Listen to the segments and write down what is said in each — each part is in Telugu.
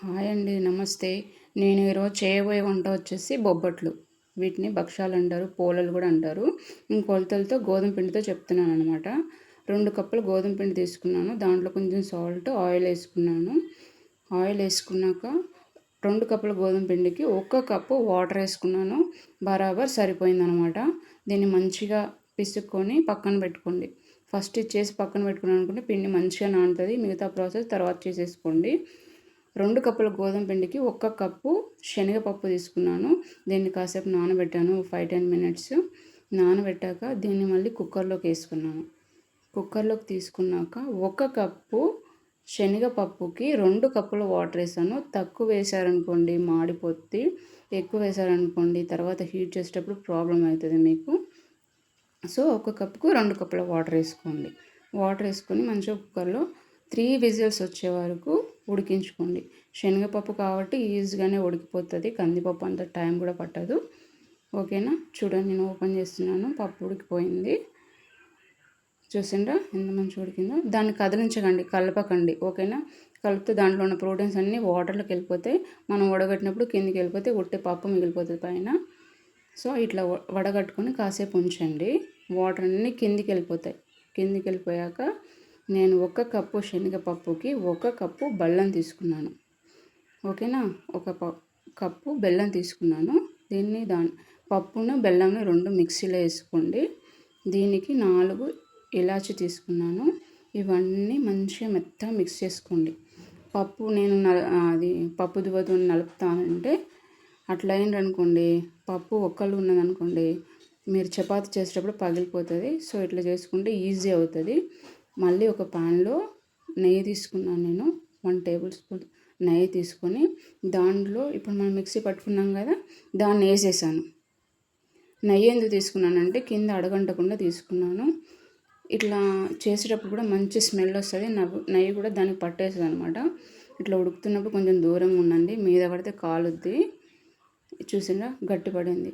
హాయ్ అండి నమస్తే. నేను ఈరోజు చేయబోయే వంట వచ్చేసి బొబ్బట్లు. వీటిని భక్షాలు అంటారు పోలలు కూడా అంటారు. నేను కొలతలతో గోధుమ పిండితో చెప్తున్నాను అనమాట రెండు కప్పులు గోధుమ పిండి తీసుకున్నాను. దాంట్లో కొంచెం సాల్ట్ ఆయిల్ వేసుకున్నాను. ఆయిల్ వేసుకున్నాక రెండు కప్పుల గోధుమ పిండికి ఒక్క కప్పు వాటర్ వేసుకున్నాను. బరాబర్ సరిపోయిందనమాట దీన్ని మంచిగా పిసుక్కొని పక్కన పెట్టుకోండి. ఫస్ట్ ఇచ్చేసి పక్కన పెట్టుకున్నాను అనుకుంటే పిండి మంచిగా నానుతుంది. మిగతా ప్రాసెస్ తర్వాత చేసేసుకోండి. రెండు కప్పుల గోధుమ పిండికి ఒక్క కప్పు శనగపప్పు తీసుకున్నాను. దీన్ని కాసేపు నానబెట్టాను. ఫైవ్ టెన్ మినిట్స్ నానబెట్టాక దీన్ని మళ్ళీ కుక్కర్లోకి వేసుకున్నాను. కుక్కర్లోకి తీసుకున్నాక ఒక కప్పు శనగపప్పుకి రెండు కప్పుల వాటర్ వేసాను. తక్కువ వేసారనుకోండి మాడిపోద్ది ఎక్కువ వేసారనుకోండి తర్వాత హీట్ చేసేటప్పుడు ప్రాబ్లం అవుతుంది మీకు. సో ఒక కప్పుకు రెండు కప్పుల వాటర్ వేసుకోండి. వాటర్ వేసుకొని మంచిగా కుక్కర్లో త్రీ విజిల్స్ వచ్చే వరకు ఉడికించుకోండి. శనగపప్పు కాబట్టి ఈజీగానే ఉడికిపోతుంది. కందిపప్పు అంత టైం కూడా పట్టదు. ఓకేనా? చూడండి నేను ఓపెన్ చేస్తున్నాను. పప్పు ఉడికిపోయింది. చూసిండ్రా? ఎంత మంచిగా ఉడికిందో. దాన్ని కదిలించకండి కలపకండి. ఓకేనా? కలిపితే దాంట్లో ఉన్న ప్రోటీన్స్ అన్నీ వాటర్లోకి వెళ్ళిపోతాయి. మనం వడగట్టినప్పుడు కిందికి వెళ్ళిపోతే ఉట్టే పప్పు మిగిలిపోతుంది పైన. సో ఇట్లా వడగట్టుకొని కాసేపు ఉంచండి. వాటర్ అన్నీ కిందికి వెళ్ళిపోతాయి. కిందికి వెళ్ళిపోయాక నేను ఒక కప్పు శనగపప్పుకి ఒక కప్పు బెల్లం తీసుకున్నాను. ఓకేనా? ఒక కప్పు బెల్లం తీసుకున్నాను. దీన్ని దాని పప్పును బెల్లంను రెండు మిక్సీలో వేసుకోండి. దీనికి నాలుగు ఇలాచి తీసుకున్నాను. ఇవన్నీ మంచిగా మెత్తగా మిక్స్ చేసుకోండి. పప్పు నేను అది పప్పు దువ్వతో నలుపుతానంటే అట్లా అనుకోండి పప్పు ఒక్కళ్ళు ఉన్నదనుకోండి మీరు చపాతి చేసేటప్పుడు పగిలిపోతుంది. సో ఇట్లా చేసుకుంటే ఈజీ అవుతుంది. మళ్ళీ ఒక పాన్లో నెయ్యి తీసుకున్నాను నేను. వన్ టేబుల్ స్పూన్ నెయ్యి తీసుకొని దాంట్లో ఇప్పుడు మనం మిక్సీ పట్టుకున్నాం కదా దాన్ని వేసేసాను. నెయ్యి ఎందుకు తీసుకున్నానంటే కింద అడగంటకుండా తీసుకున్నాను. ఇట్లా చేసేటప్పుడు కూడా మంచి స్మెల్ వస్తుంది నవ్వు నెయ్యి కూడా దానికి పట్టేస్తుంది అనమాట ఇట్లా ఉడుకుతున్నప్పుడు కొంచెం దూరంగా ఉండండి మీద పడితే కాలుద్ది. చూసిందా గట్టిపడింది.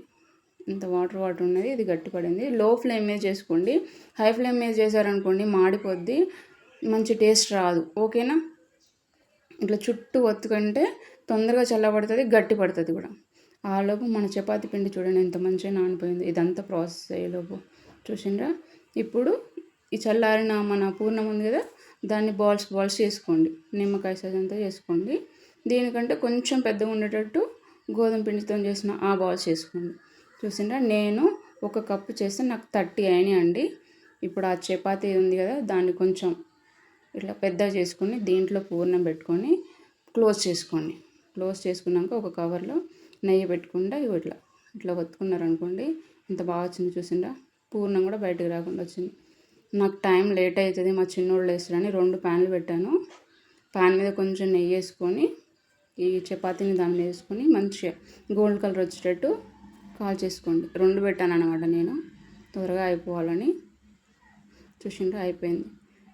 ఇంత వాటర్ వాటర్ ఉన్నది ఇది గట్టిపడింది. లో ఫ్లేమ్ మీద చేసుకోండి. హై ఫ్లేమ్ మీద చేశారనుకోండి మాడిపోద్ది. మంచి టేస్ట్ రాదు. ఓకేనా? ఇట్లా చుట్టూ ఒత్తుకంటే తొందరగా చల్లబడుతుంది గట్టి పడుతుంది కూడా ఆలోపు మన చపాతి పిండి చూడండి ఎంత మంచిగా నానిపోయింది. ఇదంతా ప్రాసెస్ అయ్యేలోపు చూసిండ్రా? ఇప్పుడు ఈ చల్లారిన మన పూర్ణం ఉంది కదా దాన్ని బాల్స్ బాల్స్ చేసుకోండి. నిమ్మకాయ సైజ్ అంతా చేసుకోండి. దీనికంటే కొంచెం పెద్దగా ఉండేటట్టు గోధుమ పిండితో చేసిన ఆ బాల్స్ చేసుకోండి. చూసిండ్రా? నేను ఒక కప్పు చేస్తే నాకు థర్టీ అయినాయి అండి. ఇప్పుడు ఆ చపాతీ ఉంది కదా దాన్ని కొంచెం ఇట్లా పెద్దగా చేసుకొని దీంట్లో పూర్ణం పెట్టుకొని క్లోజ్ చేసుకోండి. క్లోజ్ చేసుకున్నాక ఒక కవర్లో నెయ్యి పెట్టుకుంటా ఇవి ఇట్లా ఇట్లా ఒత్తుకున్నారనుకోండి ఇంత బాగా వచ్చింది చూసిండ్రా? పూర్ణం కూడా బయటకు రాకుండా వచ్చింది. నాకు టైం లేట్ అవుతుంది మా చిన్నోళ్ళు వేస్తారని రెండు ప్యాన్లు పెట్టాను. ప్యాన్ మీద కొంచెం నెయ్యి వేసుకొని ఈ చపాతీని దాన్ని వేసుకొని మంచిగా గోల్డ్ కలర్ వచ్చేటట్టు కాల్ చేసుకోండి. రెండు పెట్టాను అనమాట నేను. త్వరగా అయిపోవాలని చూసిండ్రు అయిపోయింది.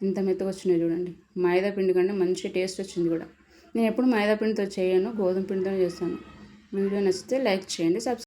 ఇంత మెత్తగా వచ్చినాయి చూడండి. మైదా పిండి కంటే మంచి టేస్ట్ వచ్చింది కూడా. నేను ఎప్పుడు మైదా పిండితో చేయను గోధుమ పిండితో చేస్తాను. వీడియో నచ్చితే లైక్ చేయండి సబ్స్క్రైబ్